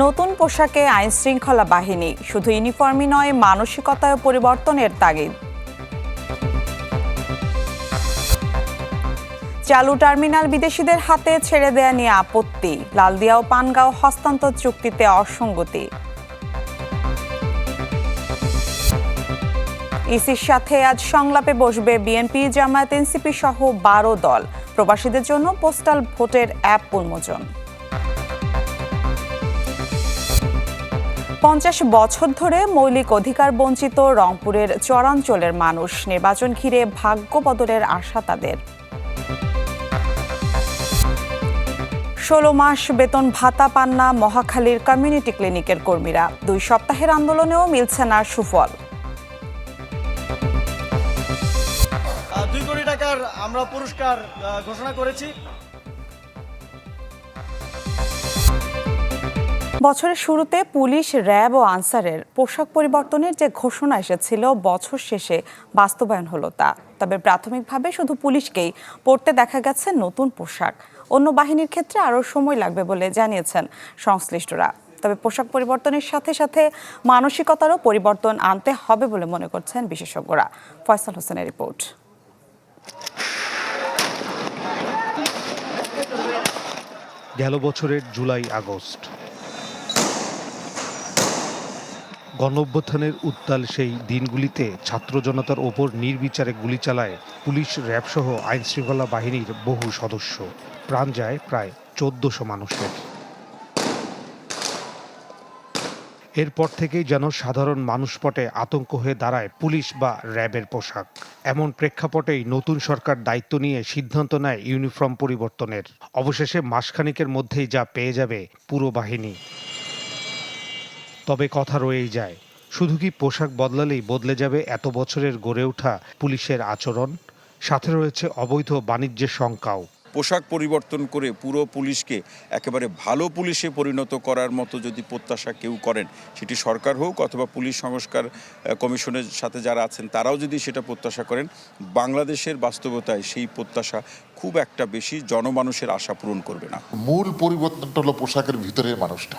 নতুন পোশাকে আইন শৃঙ্খলা বাহিনী, শুধু ইউনিফর্মই নয় মানসিকতায় পরিবর্তনের তাগিদ। চালু টার্মিনাল বিদেশিদের হাতে ছেড়ে দেয়া নিয়ে আপত্তি, লালদিয়া ও পানগাঁও হস্তান্তর চুক্তিতে অসঙ্গতি। ইসির সাথে আজ সংলাপে বসবে বিএনপি, জামায়াত, এনসিপি সহ বারো দল। প্রবাসীদের জন্য পোস্টাল ভোটের অ্যাপ উন্মোচন। পঞ্চাশ বছর ধরে মৌলিক অধিকার বঞ্চিত রংপুরের চরাঞ্চলের মানুষ। নির্বাচন ঘিরে ভাগ্য বদলের আশা তাদের। ষোলো মাস বেতন ভাতা পান না মহাখালীর কমিউনিটি ক্লিনিকের কর্মীরা। দুই সপ্তাহের আন্দোলনেও মিলছে না সুফল। দুই কোটি টাকার আমরা পুরস্কার ঘোষণা করেছি। বছরের শুরুতে পুলিশ, র্যাব ও আনসারের পোশাক পরিবর্তনের যে ঘোষণা এসেছিল, বছর শেষে বাস্তবায়ন হলো তা। তবে প্রাথমিকভাবে শুধু পুলিশকেই পড়তে দেখা গেছে নতুন পোশাক। অন্য বাহিনীর ক্ষেত্রে আরও সময় লাগবে বলে জানিয়েছেন সংশ্লিষ্টরা। তবে পোশাক পরিবর্তনের সাথে সাথে মানসিকতারও পরিবর্তন আনতে হবে বলে মনে করছেন বিশেষজ্ঞরা। ফয়সাল হোসেনের রিপোর্ট। গেল বছরের জুলাই আগস্ট। গণ অভ্যুত্থানের উত্তাল সেই দিনগুলিতে ছাত্র জনতার ওপর নির্বিচারে গুলি চালায় পুলিশ, র্যাবসহ আইন শৃঙ্খলা বাহিনীর বহু সদস্য। প্রাণ যায় প্রায় চোদ্দশো মানুষের। এরপর থেকেই যেন সাধারণ মানুষ পটে আতঙ্ক হয়ে দাঁড়ায় পুলিশ বা র্যাবের পোশাক। এমন প্রেক্ষাপটেই নতুন সরকার দায়িত্ব নিয়ে সিদ্ধান্ত নেয় ইউনিফর্ম পরিবর্তনের। অবশেষে মাসখানিকের মধ্যেই যা পেয়ে যাবে পুরো বাহিনী। তবে কথা রয়েই যায়। শুধু কি পোশাক বদলালেই বদলে যাবে এত বছরের গড়ে ওঠা পুলিশের আচরণ? সাথে রয়েছে অবৈধ বাণিজ্যের শঙ্কাও। পোশাক পরিবর্তন করে পুরো পুলিশকে একেবারে ভালো পুলিশে পরিণত করার মতো যদি প্রত্যাশা কেউ করেন সেটি সরকার হোক অথবা পুলিশ সংস্কার কমিশনের সাথে যারা আছেন তারাও যদি সেটা প্রত্যাশা করেন বাংলাদেশের বাস্তবতায় সেই প্রত্যাশা খুব একটা বেশি জনমানুষের আশা পূরণ করবে না। মূল পরিবর্তনটা হলো পোশাকের ভিতরের মানুষটা?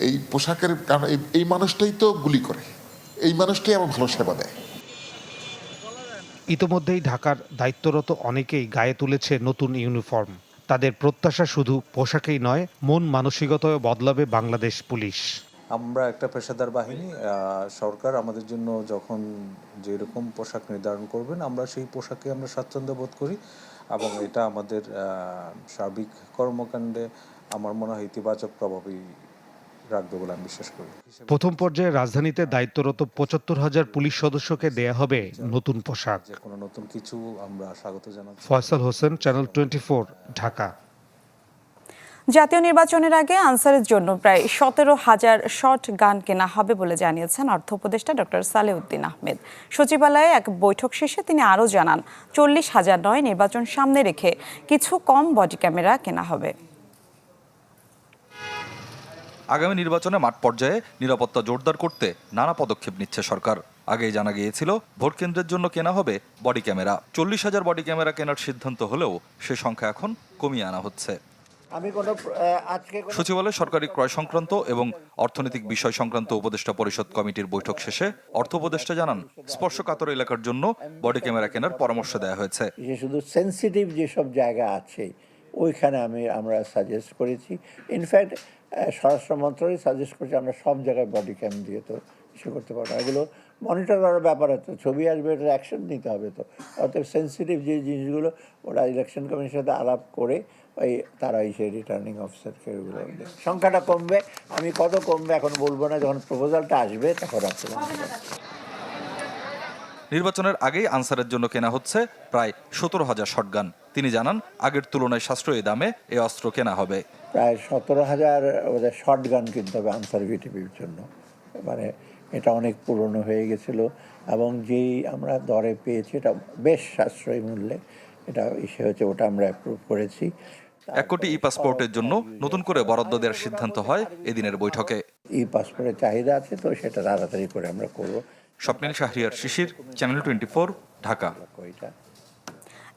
এই পোশাকের কারণ এই- এই মানুষটাই তো গুলি করে। এই মানুষটাই আমার ভালো সেবা দেয়। ইতোমধ্যেই ঢাকার দায়িত্বরত অনেকেই গায়ে তুলেছে নতুন ইউনিফর্ম। তাদের প্রত্যাশা শুধু পোশাকেই নয় মন মানসিকতায় বদলাবে বাংলাদেশ পুলিশ। আমরা একটা পেশাদার বাহিনী সরকার আমাদের জন্য যখন যেরকম পোশাক নির্ধারণ করবেন আমরা সেই পোশাকে আমরা স্বাচ্ছন্দ্য বোধ করি এবং এটা আমাদের সার্বিক কর্মকাণ্ডে আমার মনে হয় ইতিবাচক প্রভাবই রাখবে বলে আমি বিশ্বাস করি। প্রথম পর্যায়ে রাজধানীতে দায়িত্বরত পঁচাত্তর হাজার পুলিশ সদস্যকে দেয়া হবে নতুন পোশাক। যে কোনো নতুন কিছু আমরা স্বাগত জানাচ্ছি। Faisal Hossain channel twenty Dhaka. জাতীয় নির্বাচনের আগে আনসারের জন্য প্রায় সতেরো হাজার শর্ট গান কেনা হবে বলে জানিয়েছেন অর্থ উপদেষ্টা ডক্টর সালেউদ্দিন আহমেদ। সচিবালয়ে এক বৈঠক শেষে তিনি আরও জানান চল্লিশ হাজার নয় নির্বাচন সামনে রেখে কিছু কম বডি ক্যামেরা কেনা হবে। আগামী নির্বাচনে মাঠ পর্যায়ে নিরাপত্তা জোরদার করতে নানা পদক্ষেপ নিচ্ছে সরকার। আগেই জানা গিয়েছিল ভোট কেন্দ্রের জন্য কেনা হবে বডি ক্যামেরা। চল্লিশ হাজার বডি ক্যামেরা কেনার সিদ্ধান্ত হলেও সে সংখ্যা এখন কমিয়ে আনা হচ্ছে। আমি কোনো আজকে কোনো- সচিবালয় সরকারি ক্রয় সংক্রান্ত এবং অর্থনৈতিক বিষয় সংক্রান্ত উপদেষ্টা পরিষদ কমিটির বৈঠক শেষে অর্থ উপদেষ্টা জানান স্পর্শকাতর এলাকার জন্য বডি ক্যামেরা কেনার পরামর্শ দেওয়া হয়েছে। শুধু সেন্সিটিভ যেসব জায়গা আছে ওইখানে আমি, আমরা সাজেস্ট করেছি ইনফ্যাক্ট স্বরাষ্ট্র মন্ত্রণালয় সাজেস্ট করেছে, আমরা সব জায়গায় বডি ক্যাম দিয়ে তো ইস্যু করতে পারব। এগুলো মনিটর করার ব্যাপার তো ছবি আসবে, এটা অ্যাকশন নিতে হবে তো অতএব সেন্সিটিভ যে জিনিসগুলো, ওরা ইলেকশন কমিশনের সাথে আলাপ করে, ওই তারা সেই রিটার্নিং অফিসারকে দেয়। সংখ্যাটা কমবে, আমি কত কমবে এখন বলব না, যখন প্রপোজালটা আসবে, তখন আপনারা নির্বাচনের আগেই আনসারের জন্য কেনা হচ্ছে প্রায় সতেরো হাজার শটগান। তিনি জানান আগের তুলনায় সাশ্রয়ী দামে এই অস্ত্র কেনা হবে। প্রায় সতেরো হাজার ওদের শর্ট গান কিনতে হবে আনসার ভিটিভির জন্য। মানে এটা অনেক পুরনো হয়ে গেছিল এবং যেই আমরা দরে পেয়েছি এটা বেশ সাশ্রয়ী মূল্যে এটা ইসে হচ্ছে ওটা আমরা অ্যাপ্রুভ করেছি। এক কোটি ই পাসপোর্টের জন্য নতুন করে বরাদ্দ দেওয়ার সিদ্ধান্ত হয় এদিনের বৈঠকে। ই পাসপোর্টের চাহিদা আছে তো সেটা তাড়াতাড়ি করে আমরা করব। Swapnil Shahriar Shishir channel twenty Dhaka.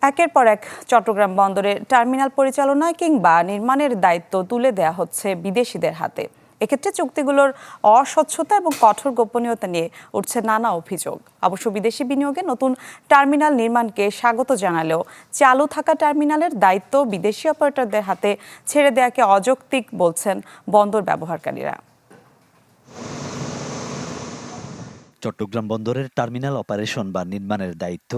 একের পর এক চট্টগ্রাম বন্দরে টার্মিনাল পরিচালনা কিংবা নির্মাণের দায়িত্ব তুলে দেয়া হচ্ছে বিদেশিদের হাতে। এক্ষেত্রে চুক্তিগুলোর অস্বচ্ছতা এবং কঠোর গোপনীয়তা নিয়ে উঠছে নানা অভিযোগ। অবশ্য বিদেশি বিনিয়োগে নতুন টার্মিনাল নির্মাণকে স্বাগত জানালেও চালু থাকা টার্মিনালের দায়িত্ব বিদেশি অপারেটরদের হাতে ছেড়ে দেয়াকে অযৌক্তিক বলছেন বন্দর ব্যবহারকারীরা। চট্টগ্রাম বন্দরের টার্মিনাল অপারেশন বা নির্মাণের দায়িত্ব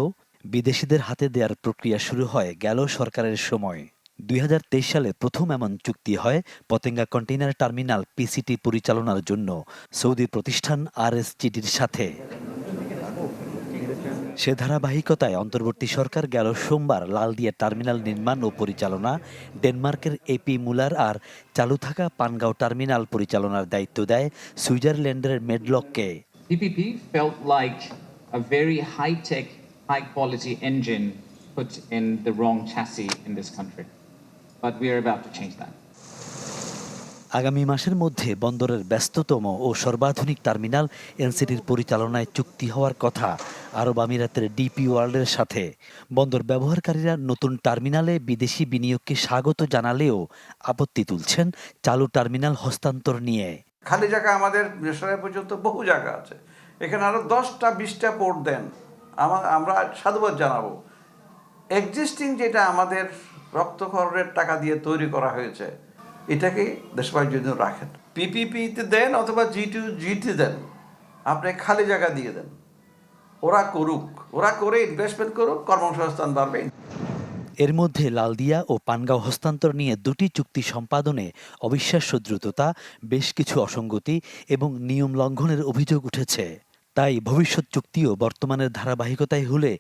বিদেশিদের হাতে দেওয়ার প্রক্রিয়া শুরু হয় গেল সরকারের সময়। দুই হাজার তেইশ সালে প্রথম এমন চুক্তি হয় পতেঙ্গা কন্টেইনার টার্মিনাল পিসিটি পরিচালনার জন্য, সৌদি প্রতিষ্ঠান আরএসটিডির সাথে। সে ধারাবাহিকতায় অন্তর্বর্তী সরকার গেল সোমবার লালদিয়া টার্মিনাল নির্মাণ ও পরিচালনা, ডেনমার্কের এপি মুলার আর চালু থাকা পানগাঁও টার্মিনাল পরিচালনার দায়িত্ব দেয় সুইজারল্যান্ডের মেডলককে। PPP felt like a very high-tech, high-quality engine put in the wrong chassis in this country. But we are about to change that. আগামী মাসের মধ্যে বন্দরের ব্যস্ততম ও সর্বাধুনিক টার্মিনাল এনসিটির পরিচালনায় চুক্তি হওয়ার কথা আরব আমিরাতের ডিপি ওয়ার্ল্ডের সাথে বন্দর ব্যবহারকারীরা নতুন টার্মিনালে বিদেশি বিনিয়োগকে স্বাগত জানালেও আপত্তি তুলছেন চালু টার্মিনাল হস্তান্তর নিয়ে খালি জায়গা আমাদের নেশনাল পর্যন্ত বহু জায়গা আছে। এখানে আরও দশটা, বিশটা পোর্ট দেন। আমার আমরা সাধুবাদ জানাব। এক্সিস্টিং যেটা আমাদের রক্তকরের টাকা দিয়ে তৈরি করা হয়েছে, এটাকে দেশবাসীর জন্য রাখেন। পিপিপিতে দেন অথবা জি টু জিটি দেন। আপনি খালি জায়গা দিয়ে দেন। ওরা করুক। ওরা করে ইনভেস্টমেন্ট করুক, কর্মসংস্থান বাড়বে। এর মধ্যে লালদিয়া ও পানগাঁও হস্তান্তর নিয়ে দুটি চুক্তি সম্পাদনে অবিশ্বাস্য দ্রুততা, বেশ কিছু অসঙ্গতি এবং নিয়ম লঙ্ঘনের অভিযোগ উঠেছে। তাই ভবিষ্যৎ চুক্তিও বর্তমানের ধারাবাহিকতায় হলে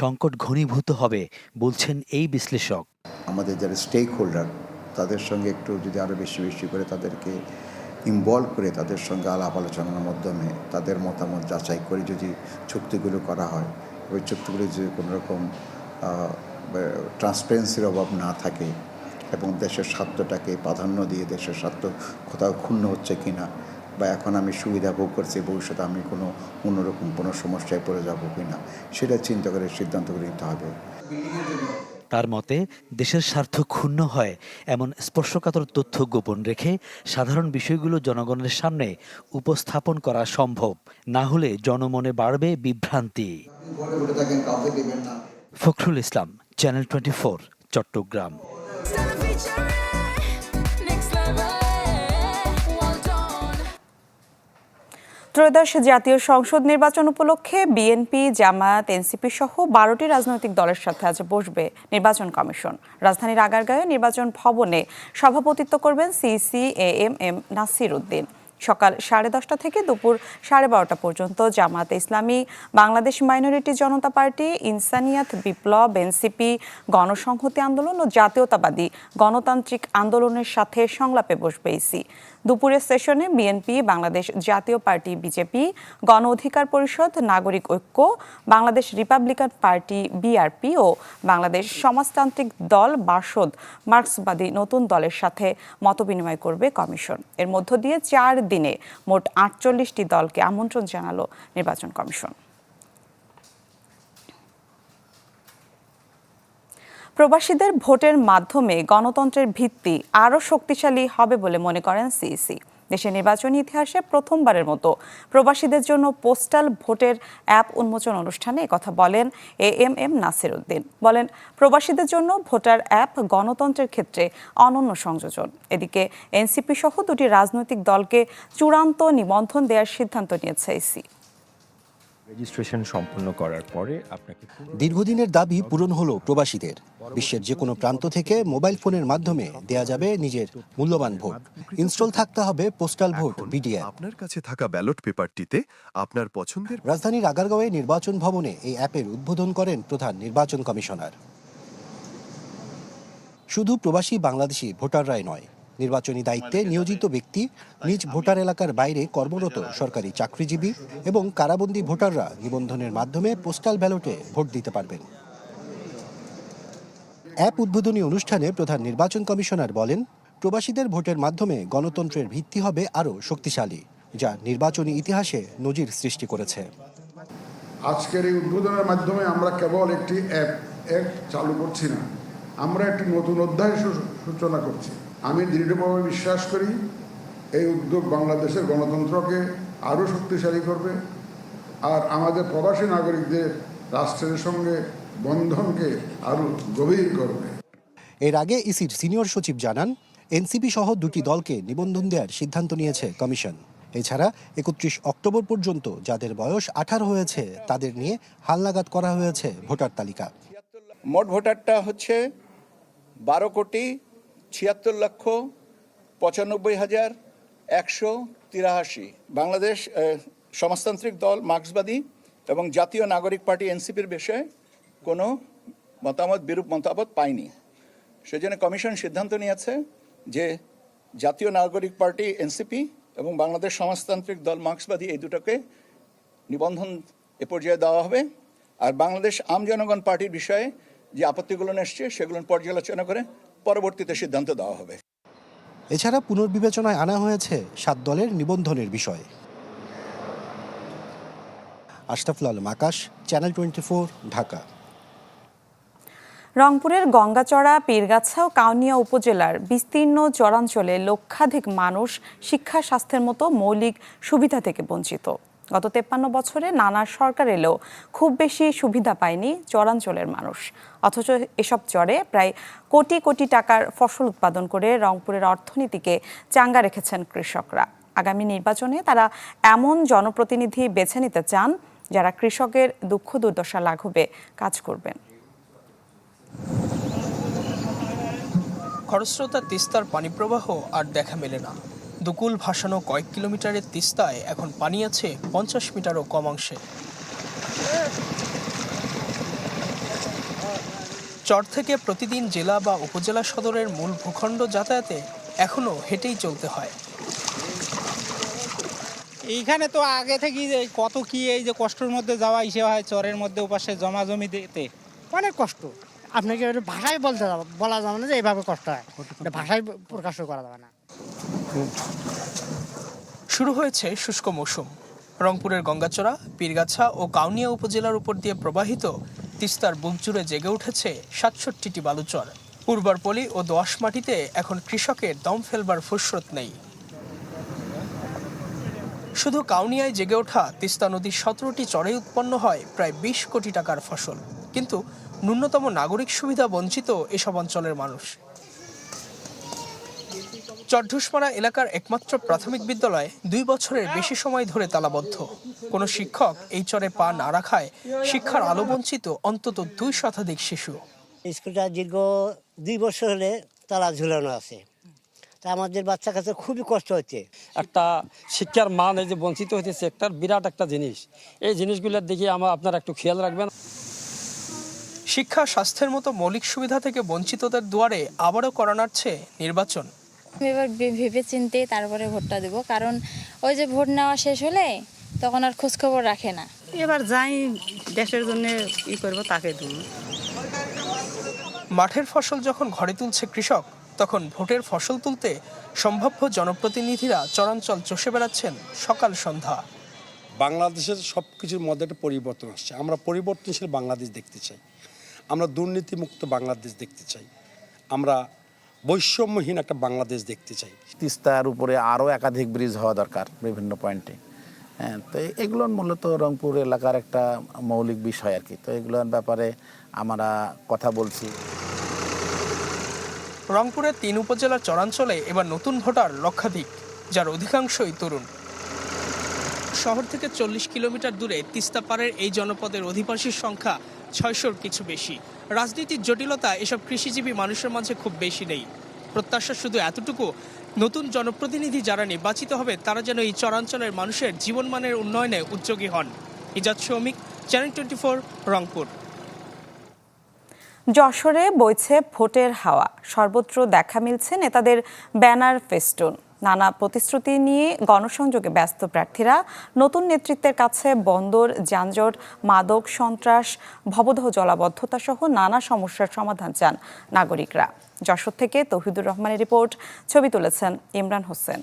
সংকট ঘনীভূত হবে, বলছেন এই বিশ্লেষক। আমাদের যারা স্টেক হোল্ডার তাদের সঙ্গে একটু যদি আরও বেশি বেশি করে তাদেরকে ইনভলভ করে তাদের সঙ্গে আলাপ আলোচনার মাধ্যমে তাদের মতামত যাচাই করে যদি চুক্তিগুলো করা হয়, ওই চুক্তিগুলো যদি কোনো রকম ট্রান্সপারেন্সির অভাব না থাকে এবং দেশের স্বার্থটাকে প্রাধান্য দিয়ে দেশের স্বার্থ কোথাও ক্ষুণ্ণ হচ্ছে কি না বা এখন আমি সুবিধা ভোগ করছি ভবিষ্যতে আমি কোনো অন্যরকম কোনো সমস্যায় পড়ে যাব কি না সেটা চিন্তা করে সিদ্ধান্ত নিতে হবে। তার মতে দেশের স্বার্থ ক্ষুণ্ণ হয় এমন স্পর্শকাতর তথ্য গোপন রেখে সাধারণ বিষয়গুলো জনগণের সামনে উপস্থাপন করা সম্ভব না হলে জনমনে বাড়বে বিভ্রান্তি। Fakhrul Islam. Channel twenty four Chattogram ত্রয়োদশ জাতীয় সংসদ নির্বাচন উপলক্ষে বিএনপি, জামায়াত, এনসিপি সহ বারোটি রাজনৈতিক দলের সাথে আজ বসবে নির্বাচন কমিশন। রাজধানীর আগারগাঁয়ে নির্বাচন ভবনে সভাপতিত্ব করবেন CEC A M M Nasir Uddin. সকাল সাড়ে দশটা থেকে দুপুর সাড়ে বারোটা পর্যন্ত Jamaat Islami, Bangladesh Minority Janata Party, Insaniyat Biplob, NCP, Ganosamhati Andolon ও জাতীয়তাবাদী গণতান্ত্রিক আন্দোলনের সাথে সংলাপে বসবে ইসি। দুপুরের সেশনে বিএনপি, বাংলাদেশ জাতীয় পার্টি, বিজেপি, গণ Odhikar Parishad, Nagorik Oikya, Bangladesh Republican Party, BRP ও বাংলাদেশ সমাজতান্ত্রিক দল বাসদ, মার্ক্সবাদী নতুন দলের সাথে মতবিনিময় করবে কমিশন। এর মধ্য দিয়ে চার দিনে মোট আটচল্লিশটি দলকে আমন্ত্রণ জানালো নির্বাচন কমিশন। প্রবাসীদের ভোটের মাধ্যমে গণতন্ত্রের ভিত্তি আরও শক্তিশালী হবে বলে মনে করেন সিইসি। দেশের নির্বাচনী ইতিহাসে প্রথমবারের মতো প্রবাসীদের জন্য পোস্টাল ভোটের অ্যাপ উন্মোচন অনুষ্ঠানে কথা বলেন A M M Nasir Uddin. বলেন, প্রবাসীদের জন্য ভোটার অ্যাপ গণতন্ত্রের ক্ষেত্রে অনন্য সংযোজন। এদিকে এনসিপি সহ দুটি রাজনৈতিক দলকে চূড়ান্ত নিবন্ধন দেওয়ার সিদ্ধান্ত নিয়েছে ইসি রেজিস্ট্রেশন সম্পন্ন করার পরে আপনাকে দীর্ঘদিনের দাবি পূরণ হলো প্রবাসীদের। বিশ্বের যে কোনো প্রান্ত থেকে মোবাইল ফোনের মাধ্যমে দেয়া যাবে নিজের মূল্যবান ভোট। ইনস্টল থাকতে হবে পোস্টাল ভোট বিডিএ। আপনার কাছে থাকা ব্যালট পেপারটিতে আপনার পছন্দের রাজধানীর আগারগাঁওয়ে নির্বাচন ভবনে এই অ্যাপের উদ্বোধন করেন প্রধান নির্বাচন কমিশনার। শুধু প্রবাসী বাংলাদেশি ভোটাররাই নয় নির্বাচনী দায়িত্বে নিয়োজিত ব্যক্তি নিজ ভোটার এলাকার বাইরে কর্মরত সরকারি চাকরিজীবী এবং কারাবন্দী ভোটাররা নিবন্ধনের মাধ্যমে পোস্টাল ব্যালটে ভোট দিতে পারবেন। অ্যাপ উদ্বোধনী অনুষ্ঠানে প্রধান নির্বাচন কমিশনার বলেন প্রবাসীদের ভোটের মাধ্যমে গণতন্ত্রের ভিত্তি হবে আরও শক্তিশালী যা নির্বাচনী ইতিহাসে নজির সৃষ্টি করেছে। আজকের এই উদ্বোধনের মাধ্যমে আমরা কেবল একটি অ্যাপ এক চালু করছি না আমরা একটি নতুন অধ্যায় সূচনা করছি। আমি দৃঢ়ভাবে বিশ্বাস করি এই উদ্যোগ বাংলাদেশের গণতন্ত্রকে আরও শক্তিশালী করবে আর আমাদের প্রবাসী নাগরিকদের রাষ্ট্রের সঙ্গে বন্ধনকে আরও গভীর করবে। এর আগে ইসির সিনিয়র সচিব জানান এনসিপি সহ দুটি দলকে নিবন্ধন দেওয়ার সিদ্ধান্ত নিয়েছে কমিশন। এছাড়া একত্রিশ অক্টোবর পর্যন্ত যাদের বয়স আঠারো হয়েছে তাদের নিয়ে হালনাগাদ করা হয়েছে ভোটার তালিকা। মোট ভোটারটা হচ্ছে বারো কোটি ছিয়াত্তর লক্ষ পঁচানব্বই হাজার একশো তিরাশি। বাংলাদেশ সমাজতান্ত্রিক দল মার্ক্সবাদী এবং জাতীয় নাগরিক পার্টি এনসিপির বিষয়ে কোনো মতামত, বিরূপ মতামত পায়নি। সেজন্য কমিশন সিদ্ধান্ত নিয়েছে যে জাতীয় নাগরিক পার্টি এনসিপি এবং বাংলাদেশ সমাজতান্ত্রিক দল মার্ক্সবাদী এই দুটোকে নিবন্ধন এ পর্যায়ে দেওয়া হবে। আর বাংলাদেশ আম জনগণ পার্টির বিষয়ে যে আপত্তিগুলো এসছে, সেগুলো পর্যালোচনা করে পরবর্তীতে সিদ্ধান্ত দেওয়া হবে। এছাড়া পুনর্বিবেচনায় আনা হয়েছে সাত দলের নিবন্ধনের বিষয়। Ashraful Alam Akash channel twenty Dhaka. রংপুরের গঙ্গাচড়া পীরগাছা ও কাউনিয়া উপজেলার বিস্তীর্ণ চরাঞ্চলে লক্ষাধিক মানুষ শিক্ষা স্বাস্থ্যের মতো মৌলিক সুবিধা থেকে বঞ্চিত। গত তেপ্পান্ন বছরে নানা সরকার এলেও খুব বেশি সুবিধা পায়নি চরাঞ্চলের মানুষ। অথচ এসব চরে প্রায় কোটি কোটি টাকার ফসল উৎপাদন করে রংপুরের অর্থনীতিকে চাঙ্গা রেখেছেন কৃষকরা। আগামী নির্বাচনে তারা এমন জনপ্রতিনিধি বেছে নিতে চান যারা কৃষকের দুঃখ দুর্দশা লাঘবে কাজ করবেন। খরস্রোতা, তিস্তার পানি প্রবাহ আর দেখা মেলে না। দুকুল ভাসানো কয়েক কিলোমিটারের তিস্তায় এখন পানি আছে পঞ্চাশ মিটারও কম অংশে। চর থেকে প্রতিদিন জেলা বা উপজেলা সদরের মূল ভূখণ্ড যাতায়াতে এখনও হেঁটেই চলতে হয়। এইখানে তো আগে থেকেই যে কত কি এই যে কষ্টের মধ্যে যাওয়া ইসে হয় চরের মধ্যে ওপাশে জমা জমি দিতে। অনেক কষ্ট। আপনাকে ভাষায় বলতে বলা যাবে না যে এইভাবে কষ্ট হয়। ভাষায় প্রকাশ করা যাবে না। শুরু হয়েছে শুষ্ক মৌসুম। রংপুরের গঙ্গাচড়া পীরগাছা ও কাউনিয়া উপজেলার উপর দিয়ে প্রবাহিত তিস্তার বুক জুড়ে জেগে উঠেছে সাতষট্টিটি বালুচর। উর্বর পলি ও দোয়াশ মাটিতে এখন কৃষকের দম ফেলবার ফুরসত নেই। শুধু কাউনিয়ায় জেগে ওঠা তিস্তা নদীর সতেরোটি চরে উৎপন্ন হয় প্রায় বিশ কোটি টাকার ফসল। কিন্তু ন্যূনতম নাগরিক সুবিধা বঞ্চিত এসব অঞ্চলের মানুষ। চরঢুসমারা এলাকার একমাত্র প্রাথমিক বিদ্যালয় দুই বছরের বেশি সময় ধরে তালাবদ্ধ। কোনো শিক্ষক এই চরে পা না রাখায় শিক্ষার আলো বঞ্চিত অন্তত দুই শতাধিক শিশু। স্কুলটা দীর্ঘ দুই বছর হলে তালা ঝুলানো আছে। তা আমাদের বাচ্চা কাছে খুবই কষ্ট হচ্ছে। একটা শিক্ষার মান এই যে বঞ্চিত হইতেছে একটা বিরাট একটা জিনিস। এই জিনিসগুলোর দিকে আমার আপনারা একটু খেয়াল রাখবেন। শিক্ষা স্বাস্থ্যের মতো মৌলিক সুবিধা থেকে বঞ্চিতদের দুয়ারে আবারও করা নাড়ছে নির্বাচন এবার ভে- ভেবে চিনতে তারপরে ভোটটা দেব। কারণ ওই যে ভোট নেওয়া শেষ হলে তখন আর খোঁজখবর রাখে না। এবার যাই দেশের জন্য ই করব তাকে দিব। মাঠের ফসল যখন ঘরে তুলছে কৃষক তখন ভোটের ফসল তুলতে সম্ভাব্য জনপ্রতিনিধিরা চরাঞ্চল চষে বেড়াচ্ছেন সকাল সন্ধ্যা। বাংলাদেশের সব কিছুর মধ্যে একটা পরিবর্তন আসছে। আমরা পরিবর্তনশীল বাংলাদেশ দেখতে চাই। আমরা দুর্নীতিমুক্ত বাংলাদেশ দেখতে চাই। আমরা বৈষম্যহীন একটা বাংলাদেশ দেখতে চাই। তিস্তার উপরে আরও একাধিক ব্রিজ হওয়া দরকার বিভিন্ন পয়েন্টে হ্যাঁ তো এগুলো মূলত রংপুর এলাকার একটা মৌলিক বিষয় আর কি। তো এগুলোর ব্যাপারে আমরা কথা বলছি। রংপুরের তিন উপজেলার চরাঞ্চলে এবার নতুন ভোটার লক্ষাধিক যার অধিকাংশই তরুণ। শহর থেকে চল্লিশ কিলোমিটার দূরে তিস্তাপাড়ের এই জনপদের অধিবাসীর সংখ্যা ছয়শোর কিছু বেশি। রাজনীতির জটিলতা এসব কৃষিজীবী মানুষের মাঝে খুব বেশি নেই। প্রত্যাশা শুধু এতটুকু, নতুন জনপ্রতিনিধি যারা নির্বাচিত হবে তারা যেন এই চরাঞ্চলের মানুষের জীবনমানের উন্নয়নে উদ্যোগী হন। ইজাদ শ্রমিক, চ্যানেল টোয়েন্টি ফোর, রংপুর। যশোরে বইছে ভোটের হাওয়া। সর্বত্র দেখা মিলছে নেতাদের ব্যানার ফেস্টুন। নানা প্রতিশ্রুতি নিয়ে গণসংযোগে ব্যস্ত প্রার্থীরা নতুন নেতৃত্বের কাছে বন্দর, যানজট, মাদক সন্ত্রাস, ভবদহ জলাবদ্ধতা সহ নানা সমস্যার সমাধান চান নাগরিকরা। যশোর থেকে তৌহিদুর রহমানের রিপোর্ট, ছবি তুলেছেন ইমরান হোসেন।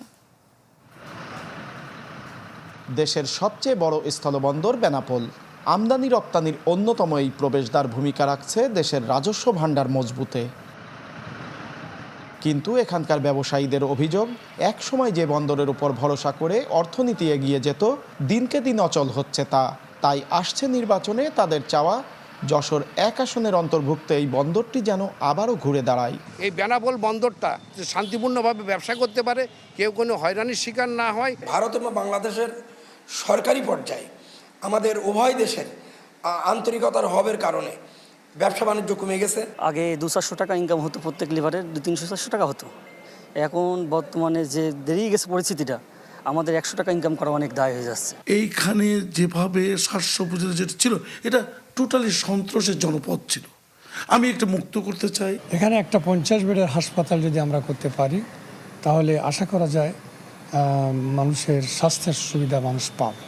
দেশের সবচেয়ে বড় স্থলবন্দর বেনাপোল। আমদানি রপ্তানির অন্যতম এই প্রবেশদ্বার ভূমিকা রাখছে দেশের রাজস্ব ভাণ্ডার মজবুতে। কিন্তু এখানকার ব্যবসায়ীদের অভিযোগ একসময় যে বন্দরের উপর ভরসা করে অর্থনীতি এগিয়ে যেত দিনকে দিন অচল হচ্ছে তা। তাই আসছে নির্বাচনে তাদের চাওয়া যশোর এক আসনের অন্তর্ভুক্ত এই বন্দরটি যেন আবারও ঘুরে দাঁড়ায়। এই বেনাপোল বন্দরটা যে শান্তিপূর্ণভাবে ব্যবসা করতে পারে কেউ কোনো হয়রানির শিকার না হয়। ভারত এবং বাংলাদেশের সরকারি পর্যায়ে আমাদের উভয় দেশের আন্তরিকতার হবের কারণে ব্যবসা বাণিজ্য কমে গেছে। আগে দু চারশো টাকা ইনকাম হতো প্রত্যেক লিভারের দু তিনশো চারশো টাকা হতো। এখন বর্তমানে যে দেরিয়ে গেছে পরিস্থিতিটা আমাদের একশো টাকা ইনকাম করা অনেক দায় হয়ে যাচ্ছে। এইখানে যেভাবে সাতশো পুজো যেটা ছিল এটা টোটালি সন্ত্রাসের জনপদ ছিল। আমি একটা মুক্ত করতে চাই। এখানে একটা পঞ্চাশ বেডের হাসপাতাল যদি আমরা করতে পারি তাহলে আশা করা যায় মানুষের স্বাস্থ্যের সুবিধা মানুষ পাবে।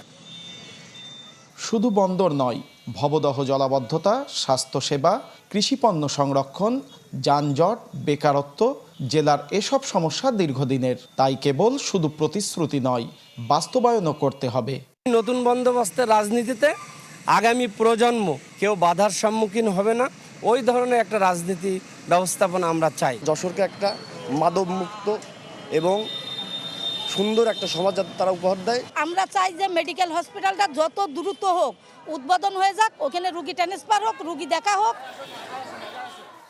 শুধু বন্দর নয় ভবদহ জলাবদ্ধতা স্বাস্থ্যসেবা কৃষিপণ্য সংরক্ষণ যানজট বেকারত্ব জেলার এসব সমস্যা দীর্ঘদিনের। তাই কেবল শুধু প্রতিশ্রুতি নয় বাস্তবায়নও করতে হবে। নতুন বন্দোবস্তের রাজনীতিতে আগামী প্রজন্ম কেউ বাধার সম্মুখীন হবে না। ওই ধরনের একটা রাজনীতি ব্যবস্থাপনা আমরা চাই। যশোরকে একটা মাদকমুক্ত এবং সুন্দর একটা সমাজ যাতে তারা উপহার দেয়। আমরা চাই যে মেডিকেল হসপিটালটা যত দ্রুত হোক উদ্বোধন হয়ে যাক ওখানে রুগী ট্রান্সফার হোক রুগী দেখা হোক।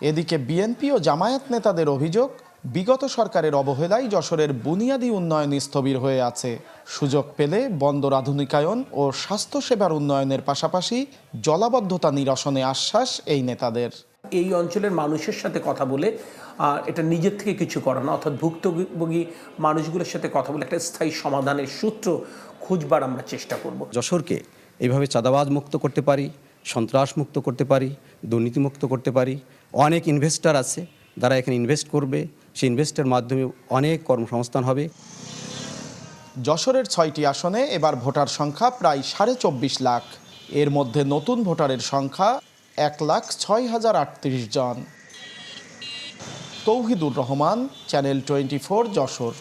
এদিকে বিএনপি ও জামায়াত নেতাদের অভিযোগ বিগত সরকারের অবহেলায় যশোরের বুনিয়াদী উন্নয়ন স্থবির হয়ে আছে। সুযোগ পেলে বন্দর আধুনিকায়ন ও স্বাস্থ্যসেবার উন্নয়নের পাশাপাশি জলাবদ্ধতা নিরসনে আশ্বাস এই নেতাদের। এই অঞ্চলের মানুষের সাথে কথা বলে এটা নিজের থেকে কিছু করা না। অর্থাৎ ভুক্তভোগী মানুষগুলোর সাথে কথা বলে একটা স্থায়ী সমাধানের সূত্র খুঁজবার আমরা চেষ্টা করব। যশোরকে এইভাবে চাঁদাবাজ মুক্ত করতে পারি সন্ত্রাস মুক্ত করতে পারি দুর্নীতি মুক্ত করতে পারি। অনেক ইনভেস্টর আছে যারা এখানে ইনভেস্ট করবে। সেই ইনভেস্টের মাধ্যমে অনেক কর্মসংস্থান হবে। যশোরের ছয়টি আসনে এবার ভোটার সংখ্যা প্রায় সাড়ে চব্বিশ লাখ। এর মধ্যে নতুন ভোটারের সংখ্যা এক লাখ ছয় হাজার আটত্রিশ জন। Touhidur Rahman channel twenty four Jashore.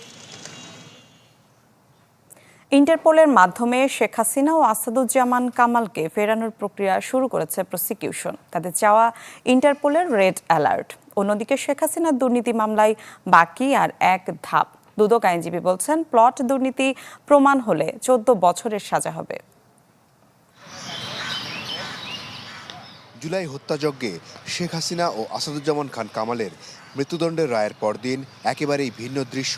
ইন্টারপোলের মাধ্যমে শেখ হাসিনা ও আসাদুজ্জামান কামালকে ফেরানোর প্রক্রিয়া শুরু করেছে প্রসিকিউশন তাদের চাওয়া ইন্টারপোলের রেড অ্যালার্ট। অন্যদিকে শেখ হাসিনার দুর্নীতি মামলায় বাকি আর এক ধাপ। দুদক আইনজীবী বলছেন প্লট দুর্নীতি প্রমাণ হলে চোদ্দ বছরের সাজা হবে। জুলাই হত্যাযজ্ঞে শেখ হাসিনা ও আসাদুজ্জামান খান কামালের মৃত্যুদণ্ডের রায়ের পরদিন একেবারেই ভিন্ন দৃশ্য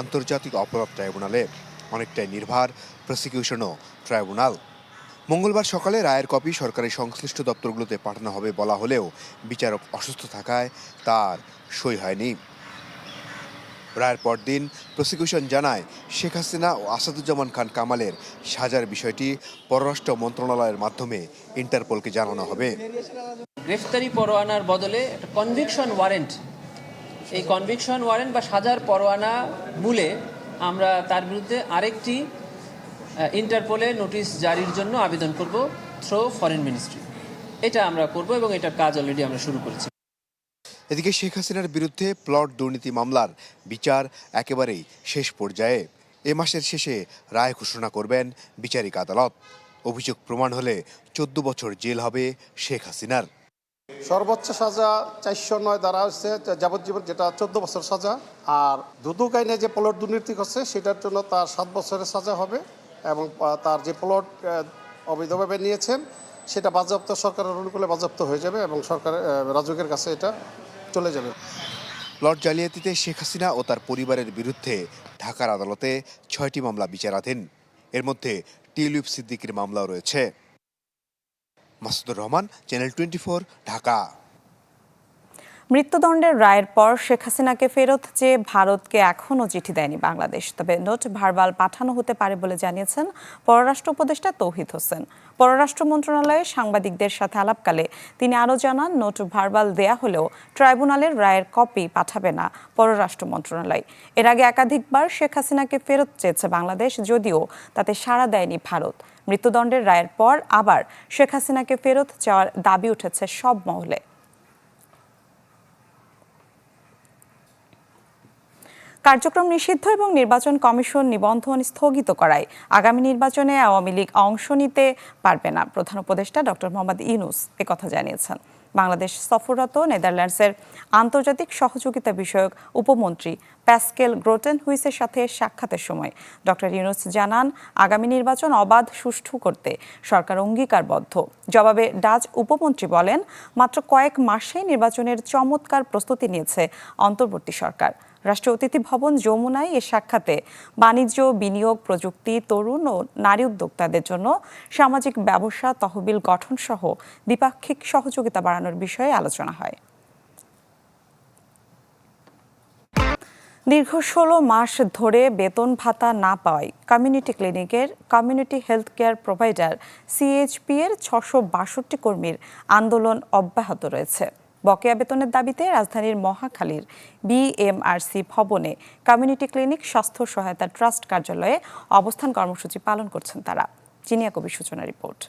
আন্তর্জাতিক অপরাধ ট্রাইব্যুনালে, অনেকটাই নির্ভার প্রসিকিউশনও ট্রাইব্যুনাল। মঙ্গলবার সকালে রায়ের কপি সরকারি সংশ্লিষ্ট দপ্তরগুলোতে পাঠানো হবে বলা হলেও বিচারক অসুস্থ থাকায় তার সই হয়নি। রায়ের পরদিন প্রসিকিউশন জানায়, শেখ হাসিনা ও আসাদুজ্জামান খান কামালের সাজার বিষয়টি পররাষ্ট্র মন্ত্রণালয়ের মাধ্যমে ইন্টারপোলকে জানানো হবে। গ্রেফতারি পরোয়ানার বদলে একটা কনভিকশন ওয়ারেন্ট এই কনভিকশন ওয়ারেন্ট বা সাজার পরোয়ানা মূলে আমরা তার বিরুদ্ধে আরেকটি ইন্টারপোলে নোটিশ জারির জন্য আবেদন করব থ্রো ফরেন মিনিস্ট্রি এটা আমরা করব এবং এটার কাজ অলরেডি আমরা শুরু করেছি। এদিকে শেখ হাসিনার বিরুদ্ধে প্লট দুর্নীতি মামলার বিচার একেবারেই শেষ পর্যায়ে। এ মাসের শেষে রায় ঘোষণা করবেন বিচারিক আদালত। অভিযোগ প্রমাণ হলে চোদ্দ বছর জেল হবে শেখ হাসিনার। সর্বোচ্চ সাজা চারশো নয় দ্বারা হচ্ছে যাবজ্জীবন যেটা চোদ্দ বছর সাজা। আর দুদক আইনে যে প্লট দুর্নীতি করছে, সেটার জন্য তার সাত বছরের সাজা হবে এবং তার যে প্লট অবৈধভাবে নিয়েছেন, সেটা বাজেয়াপ্ত সরকারের অনুকূলে বাজেয়াপ্ত হয়ে যাবে এবং সরকার রাজুকের কাছে এটা চলে যাবে। প্লট জালিয়াতিতে শেখ হাসিনা ও তার পরিবারের বিরুদ্ধে ঢাকার আদালতে ছয়টি মামলা বিচারাধীন। এর মধ্যে টিউলিপ সিদ্দিকির মামলাও রয়েছে। Masudur Rahman channel twenty Dhaka. মৃত্যুদণ্ডের রায়ের পর শেখ হাসিনাকে ফেরত চেয়ে ভারতকে এখনও চিঠি দেয়নি বাংলাদেশ। তবে নোট ভারবাল পাঠানো হতে পারে বলে জানিয়েছেন পররাষ্ট্র উপদেষ্টা তৌহিদ হোসেন। পররাষ্ট্র মন্ত্রণালয়ে সাংবাদিকদের সাথে আলাপকালে তিনি আরও জানান, নোট ভারবাল দেয়া হলেও ট্রাইব্যুনালের রায়ের কপি পাঠাবে না পররাষ্ট্র মন্ত্রণালয়। এর আগে একাধিকবার শেখ হাসিনাকে ফেরত চেয়েছে বাংলাদেশ, যদিও তাতে সাড়া দেয়নি ভারত। মৃত্যুদণ্ডের রায়ের পর আবার শেখ হাসিনাকে ফেরত চাওয়ার দাবি উঠেছে সব মহলে। কার্যক্রম নিষিদ্ধ এবং নির্বাচন কমিশন নিবন্ধন স্থগিত করায় আগামী নির্বাচনে আওয়ামী লীগ অংশ নিতে পারবে না। প্রধান উপদেষ্টা ডক্টর মোহাম্মদ ইউনুস একথা জানিয়েছেন। বাংলাদেশ সফররত নেদারল্যান্ডসের আন্তর্জাতিক সহযোগিতা বিষয়ক উপমন্ত্রী প্যাসকেল গ্রোটেন হুইসের সাথে সাক্ষাতের সময়। ডক্টর ইউনুস জানান, আগামী নির্বাচন অবাধ, সুষ্ঠু করতে সরকার অঙ্গীকারবদ্ধ। জবাবে ডাচ উপমন্ত্রী বলেন, মাত্র কয়েক মাসেই নির্বাচনের চমৎকার প্রস্তুতি নিয়েছে অন্তর্বর্তী সরকার। রাষ্ট্রীয় অতিথি ভবন যমুনায় এ সাক্ষাতে বাণিজ্য, বিনিয়োগ, প্রযুক্তি, তরুণ ও নারী উদ্যোক্তাদের জন্য সামাজিক ব্যবসা, তহবিল গঠন সহ দ্বিপাক্ষিক সহযোগিতা বাড়ানোর বিষয়ে আলোচনা হয়। দীর্ঘ ষোলো মাস ধরে বেতন ভাতা না পাওয়ায় কমিউনিটি ক্লিনিকের community health care provider CHP এর ছশো বাষট্টি কর্মীর আন্দোলন অব্যাহত রয়েছে। বকেয়া বেতনের দাবিতে রাজধানীর মহাখালীর বিএমআরসি ভবনে কমিউনিটি ক্লিনিক, স্বাস্থ্য সহায়তা ট্রাস্ট কার্যালয়ে অবস্থান কর্মসূচি পালন করছেন তারা। চিনিয়া কবি সূচনা রিপোর্ট।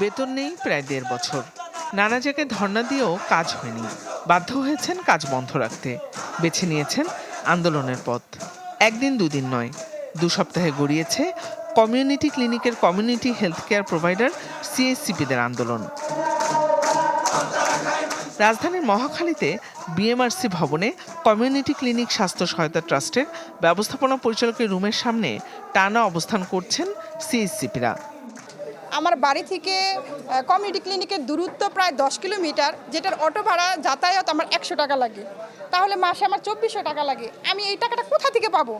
বেতন নেই প্রায় দেড় বছর। নানা জায়গায় ধর্ণা দিয়েও কাজ হয়নি। বাধ্য হয়েছেন কাজ বন্ধ রাখতে। বেছে নিয়েছেন আন্দোলনের পথ। একদিন দুদিন নয়, দু সপ্তাহে গড়িয়েছে কমিউনিটি ক্লিনিকের কমিউনিটি হেলথ কেয়ার প্রোভাইডার সিএসসিপিদের আন্দোলন। রাজধানীর মহাখালীতে বিএমআরসি ভবনে কমিউনিটি ক্লিনিক স্বাস্থ্য সহায়তা ট্রাস্টের ব্যবস্থাপনা পরিচালকের রুমের সামনে টানা অবস্থান করছেন সিএসসিপিরা। আমার বাড়ি থেকে কমিউনিটি ক্লিনিকের দূরত্ব প্রায় দশ কিলোমিটার, যেটার অটো ভাড়া যাতায়াত আমার একশো টাকা লাগে। তাহলে মাসে আমার চব্বিশশো টাকা লাগে। আমি এই টাকাটা কোথা থেকে পাবো?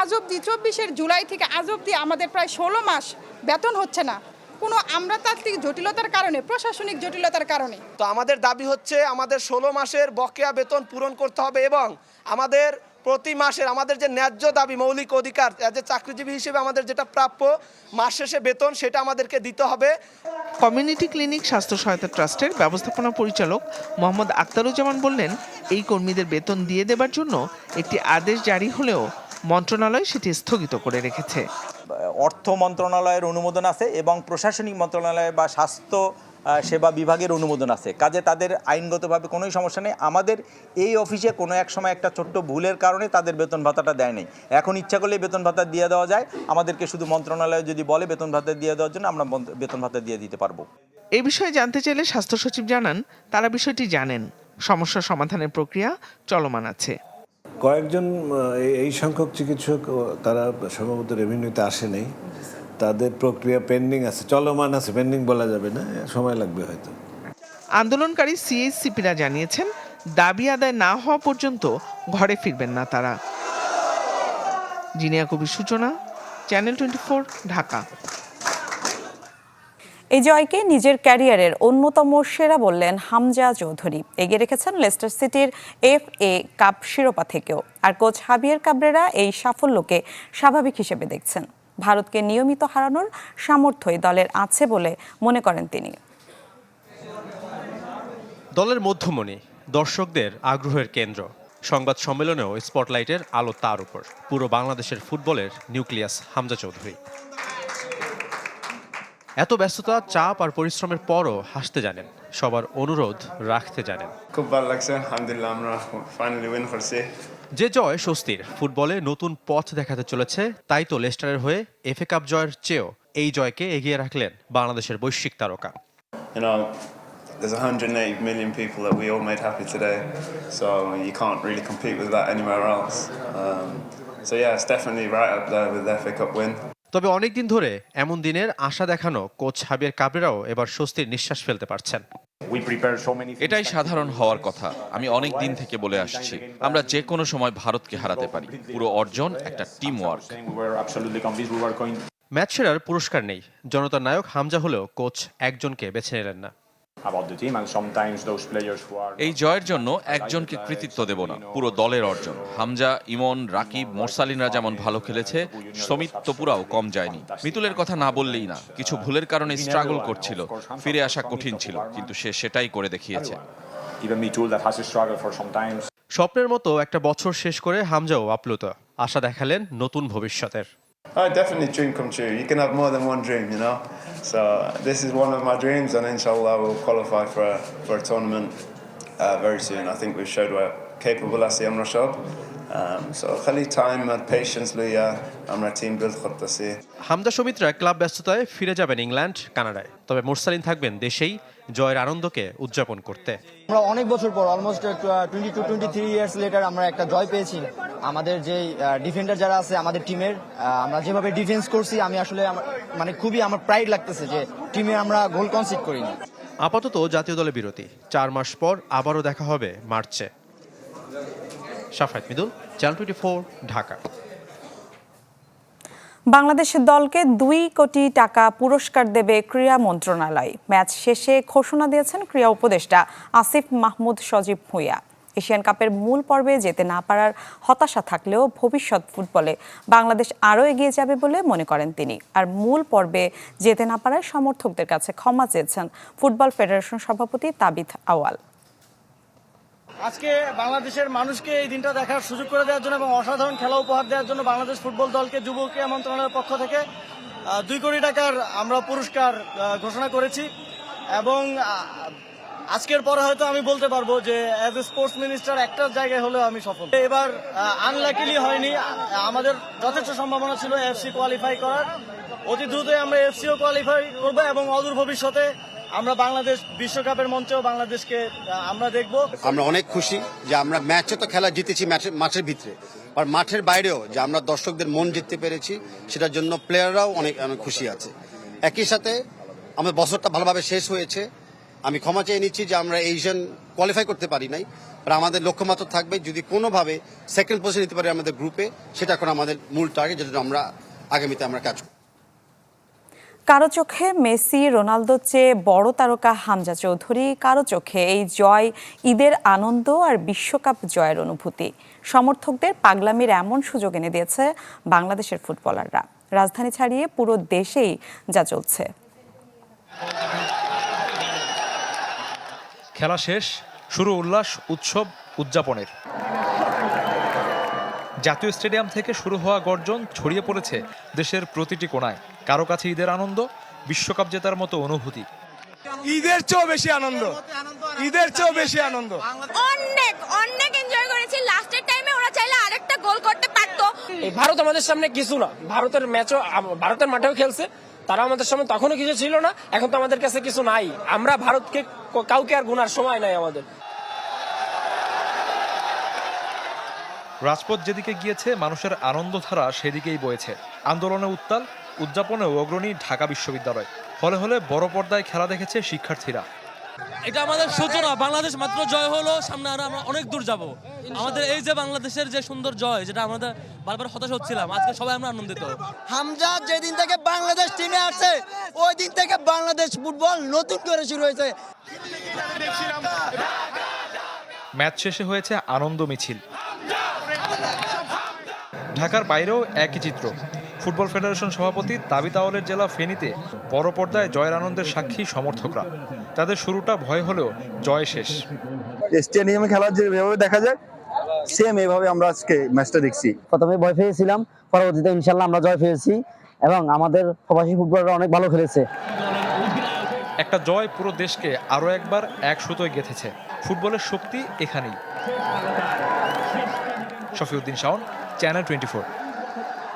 আজ অবধি চব্বিশের জুলাই থেকে আজ অবধি আমাদের প্রায় ষোলো মাস বেতন হচ্ছে না। কোনো আমলাতান্ত্রিক জটিলতার কারণে প্রশাসনিক জটিলতার কারণে। তো আমাদের দাবি হচ্ছে আমাদের ষোলো মাসের বকেয়া বেতন পূরণ করতে হবে এবং আমাদের প্রতি মাসের আমাদের যে ন্যায্য দাবি মৌলিক অধিকার যে চাকরিজীবী হিসেবে আমাদের যেটা প্রাপ্য মাস শেষে বেতন সেটা আমাদেরকে দিতে হবে। কমিউনিটি ক্লিনিক স্বাস্থ্য সহায়তা ট্রাস্টের ব্যবস্থাপনা পরিচালক মোহাম্মদ আক্তারুজ্জামান বললেন এই কর্মীদের বেতন দিয়ে দেবার জন্য একটি আদেশ জারি হলেও মন্ত্রণালয় সেটি স্থগিত করে রেখেছে। অর্থ মন্ত্রণালয়ের অনুমোদন আছে এবং প্রশাসনিক মন্ত্রণালয় বা স্বাস্থ্য সেবা বিভাগের অনুমোদন আছে। কাজে তাদের আইনগতভাবে কোনোই সমস্যা নেই। আমাদের এই অফিসে কোনো এক সময় একটা ছোট্ট ভুলের কারণে তাদের বেতন ভাতাটা দেয় নাই। এখন ইচ্ছা করলে বেতন ভাতা দিয়ে দেওয়া যায়। আমাদেরকে শুধু মন্ত্রণালয় যদি বলে বেতন ভাতা দিয়ে দেওয়ার জন্য আমরা বেতন ভাতা দিয়ে দিতে পারব। এ বিষয়ে জানতে চাইলে স্বাস্থ্য সচিব জানান তারা বিষয়টি জানেন। সমস্যা সমাধানের প্রক্রিয়া চলমান আছে। কয়েকজন এই- এই সংখ্যক চিকিৎসক তারা সম্ভবত রেভিনিউতে আসে নাই তাদের প্রক্রিয়া পেন্ডিং আছে চলমান আছে পেন্ডিং বলা যাবে না সময় লাগবে হয়তো। আন্দোলনকারী সিএসসিপিরা জানিয়েছেন দাবি আদায় না হওয়া পর্যন্ত ঘরে ফিরবেন না তারা। জিনিয়া কবির সূচনা চ্যানেল টোয়েন্টি ঢাকা। এই জয়কে নিজের ক্যারিয়ারের অন্যতম সেরা বললেন হামজা চৌধুরী। এগিয়ে রেখেছেন লেস্টার সিটির এফ এ কাপ শিরোপা থেকেও। আর কোচ হাবিয়ার কাবরেরা এই সাফল্যকে স্বাভাবিক হিসেবে দেখছেন। ভারতকে নিয়মিত হারানোর সামর্থ্যই দলের আছে বলে মনে করেন তিনি। দলের মধ্যমণি, দর্শকদের আগ্রহের কেন্দ্র। সংবাদ সম্মেলনেও স্পটলাইটের আলো তার উপর। পুরো বাংলাদেশের ফুটবলের নিউক্লিয়াস হামজা চৌধুরী। এত ব্যস্ততা চাপ আর পরিশ্রমের পরও হাসতে জানেন সবার অনুরোধ রাখতে জানেন খুব ভালো লাগছে আলহামদুলিল্লাহ আমরা ফাইনালি উইন করছি যে জয় স্বস্তির ফুটবলে নতুন পথ দেখাতে চলেছে তাই তো লেস্টারের হয়ে এফএ কাপ জয়ের চেয়েও এই জয়কে এগিয়ে রাখলেন বাংলাদেশের বৈশ্বিক তারকা There's 108 million people that we all made happy today, so you can't really compete with that anywhere else. Um, so, yeah, it's definitely right. তবে অনেকদিন ধরে এমন দিনের আশা দেখানো কোচ হাবিয়ের কাবরেরাও এবার স্বস্তির নিঃশ্বাস ফেলতে পারছেন। এটাই সাধারণ হওয়ার কথা। আমি অনেক দিন থেকে বলে আসছি আমরা যে কোনো সময় ভারতকে হারাতে পারি। পুরো অর্জন একটা টিম ওয়ার্ক ম্যাচ সেরার পুরস্কার নেই। জনতার নায়ক হামজা হলেও কোচ একজনকে বেছে নিলেন না। এই জয়ের জন্য একজনকে কৃতিত্ব দেব না পুরো দলের অর্জন। হামজা ইমন রাকিব মোরসালিনরা যেমন ভালো খেলেছে সমিত তপুরাও কম যায়নি। মিতুলের কথা না বললেই না কিছু ভুলের কারণে স্ট্রাগল করছিল ফিরে আসা কঠিন ছিল কিন্তু সে সেটাই করে দেখিয়েছে। স্বপ্নের মতো একটা বছর শেষ করে হামজাও আপ্লুত আশা দেখালেন নতুন ভবিষ্যতের। Oh, definitely dream come true. You can have more than one dream, you know. So this is one of my dreams, and inshallah we'll qualify for a, for a tournament uh, very soon. I think we've showed we're capable আছি আমরা সব um, so খালি time আর patience লইয়া আমরা team build করতেছি Hamza সমিত্রা club ব্যস্ততায় ফিরে যাবেন ইংল্যান্ড কানাডায় তবে মুরসালিন থাকবেন দেশেই জয়ের আনন্দকে উদযাপন করতে। আমরা অনেক বছর পর almost twenty two twenty three years later আমরা একটা জয় পেয়েছি। আমাদের যে ডিফেন্ডার যারা আছে আমাদের টিমের আমরা যেভাবে ডিফেন্স করছি আমি আসলে মানে খুবই আমার প্রাইড লাগতেছে যে টিমে আমরা গোল কনসিড করিনি। আপাতত জাতীয় দলে বিরতি। চার মাস পর আবারও দেখা হবে মার্চে। Safayet Midul channel twenty four Dhaka. বাংলাদেশের দলকে দুই কোটি টাকা পুরস্কার দেবে ক্রীড়া মন্ত্রণালয়। ম্যাচ শেষে ঘোষণা দিয়েছেন ক্রীড়া উপদেষ্টা আসিফ মাহমুদ সজীব ভুঁইয়া। এশিয়ান কাপের মূল পর্বে যেতে না পারার হতাশা থাকলেও ভবিষ্যৎ ফুটবলে বাংলাদেশ আরও এগিয়ে যাবে বলে মনে করেন তিনি। আর মূল পর্বে যেতে না পারার সমর্থকদের কাছে ক্ষমা চেয়েছেন ফুটবল ফেডারেশন সভাপতি তাবিথ আওয়াল আজকে বাংলাদেশের মানুষকে এই দিনটা দেখার সুযোগ করে দেওয়ার জন্য এবং অসাধারণ খেলা উপহার দেওয়ার জন্য বাংলাদেশ ফুটবল দলকে যুব ক্রীড়া মন্ত্রণালয়ের পক্ষ থেকে দুই কোটি টাকার আমরা পুরস্কার ঘোষণা করেছি। এবং আজকের পরে হয়তো আমি বলতে পারব যে অ্যাজ এ স্পোর্টস মিনিস্টার একটা জায়গায় হলেও আমি সফল। এবার আনলাকিলি হয়নি। আমাদের যথেষ্ট সম্ভাবনা ছিল এফসি কোয়ালিফাই করার। অতি দ্রুতই আমরা এফসিও কোয়ালিফাই করব এবং অদূর ভবিষ্যতে আমরা বাংলাদেশ বিশ্বকাপের মঞ্চেও বাংলাদেশকে আমরা দেখব। আমরা অনেক খুশি যে আমরা ম্যাচে তো খেলা জিতেছি মাঠের ভিতরে। আর মাঠের বাইরেও যে আমরা দর্শকদের মন জিততে পেরেছি, সেটার জন্য প্লেয়াররাও অনেক অনেক খুশি আছে। একই সাথে আমাদের বছরটা ভালোভাবে শেষ হয়েছে। আমি ক্ষমা চেয়ে নিচ্ছি যে আমরা এশিয়ান কোয়ালিফাই করতে পারি নাই। আর আমাদের লক্ষ্যমাত্রা থাকবে যদি কোনোভাবে সেকেন্ড পজিশন নিতে পারি আমাদের গ্রুপে সেটা এখন আমাদের মূল টার্গেট যেটা আমরা আগামীতে আমরা কাজ কারও চোখে মেসি, রোনালদোর চেয়ে বড় তারকা হামজা চৌধুরী, কারও চোখে এই জয় ঈদের আনন্দ আর বিশ্বকাপ জয়ের অনুভূতি। সমর্থকদের পাগলামির এমন সুযোগ এনে দিয়েছে বাংলাদেশের ফুটবলাররা। রাজধানী ছাড়িয়ে পুরো দেশেই যা চলছে। খেলা শেষ, শুরু উল্লাস, উৎসব, উদযাপনের। জাতীয় স্টেডিয়াম থেকে শুরু হওয়া গর্জন ছড়িয়ে পড়েছে দেশের প্রতিটি কোণায়। কারও কাছে ঈদের আনন্দ বিশ্বকাপ জেতার মতো অনুভূতি। ঈদের চেয়েও বেশি আনন্দ। ঈদের চেয়েও বেশি আনন্দ। অনেক অনেক এনজয় করেছি। লাস্টের টাইমে ওরা চাইলে আরেকটা গোল করতে পারতো। এই ভারত আমাদের সামনে কিছু না। ভারতের ম্যাচও ভারতের মাঠেও খেলছে। তারা আমাদের সামনে তখনও কিছু ছিল না এখন তো আমাদের কাছে কিছু নাই। আমরা ভারতকে কাউকে আর গুনার সময় নাই আমাদের। রাজপথ যেদিকে গিয়েছে মানুষের আনন্দধারা সেদিকেই বয়েছে। আন্দোলনে উত্তাল উদযাপনেও অগ্রণী ঢাকা বিশ্ববিদ্যালয়। হলে হলে বড় পর্দায় খেলা দেখেছে শিক্ষার্থীরা। এটা আমাদের সূচনা। বাংলাদেশ মাত্র জয় হলো সামনে আরও আমরা অনেক দূর যাব। আমাদের এই যে বাংলাদেশের যে সুন্দর জয় যেটা আমাদের বারবার হতাশ হচ্ছিলাম আজকে সবাই আমরা আনন্দিত। হামজা যেদিন থেকে বাংলাদেশ টিমে আসছে ওই দিন থেকে বাংলাদেশ ফুটবল নতুন করে শুরু হয়েছে। ম্যাচ শেষে হয়েছে আনন্দ মিছিল। ঢাকার বাইরেও একই চিত্র। ফুটবল ফেডারেশন সভাপতি তাবিত আওয়ালের জেলা ফেনীতে বড় পর্দায় জয়ের আনন্দের সাক্ষী সমর্থকরা। তাদের শুরুটা ভয় হলেও জয় শেষ। স্টেডিয়ামে খেলা যেভাবে দেখা যায় সেম এভাবে আমরা আজকে ম্যাচটা দেখছি। প্রথমে ভয় পেয়েছিলাম পরবর্তীতে ইনশাল্লাহ আমরা জয় পেয়েছি এবং আমাদের প্রবাসী ফুটবলাররা অনেক ভালো খেলেছে। একটা জয় পুরো দেশকে আরও একবার এক সুতোয় গেঁথেছে। ফুটবলের শক্তি এখানেই। Shafiuddin Shaon channel twenty